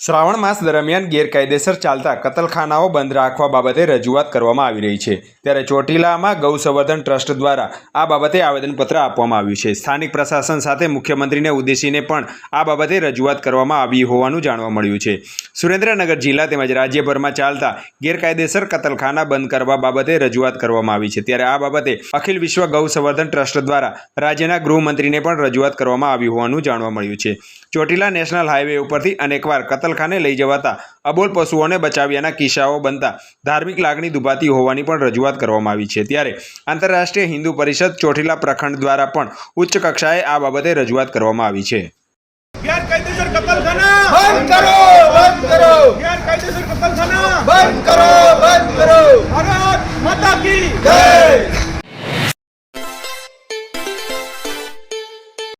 શ્રાવણ માસ દરમિયાન ગેરકાયદેસર ચાલતા કતલખાનાઓ બંધ રાખવા બાબતે રજૂઆત કરવામાં આવી રહી છે. ત્યારે ચોટીલામાં ગૌ સંવર્ધન ટ્રસ્ટ દ્વારા આ બાબતે આવેદનપત્ર આપવામાં આવ્યું છે. સ્થાનિક પ્રશાસન સાથે મુખ્યમંત્રીને ઉદ્દેશીને પણ આ બાબતે રજૂઆત કરવામાં આવી હોવાનું જાણવા મળ્યું છે. સુરેન્દ્રનગર જિલ્લા તેમજ રાજ્યભરમાં ચાલતા ગેરકાયદેસર કતલખાના બંધ કરવા બાબતે રજૂઆત કરવામાં આવી છે. ત્યારે આ બાબતે અખિલ વિશ્વ ગૌ સંવર્ધન ટ્રસ્ટ દ્વારા રાજ્યના ગૃહમંત્રીને પણ રજૂઆત કરવામાં આવી હોવાનું જાણવા મળ્યું છે. ચોટીલા નેશનલ હાઈવે ઉપરથી અનેકવાર કતલખાને લઈ જવાતા અબોલ પશુઓને બચાવ્યાના કિસ્સાઓ બનતા ધાર્મિક લાગણી દુભાતી હોવાની પણ રજૂઆત કરવામાં આવી છે. ત્યારે આંતરરાષ્ટ્રીય હિન્દુ પરિષદ ચોટીલા પ્રખંડ દ્વારા પણ ઉચ્ચ કક્ષાએ આ બાબતે રજૂઆત કરવામાં આવી છે. ગેરકાયદેસર કતલખાના બંધ કરો બંધ કરો! ગેરકાયદેસર કતલખાના બંધ કરો બંધ કરો! ભારત માતા કી જય!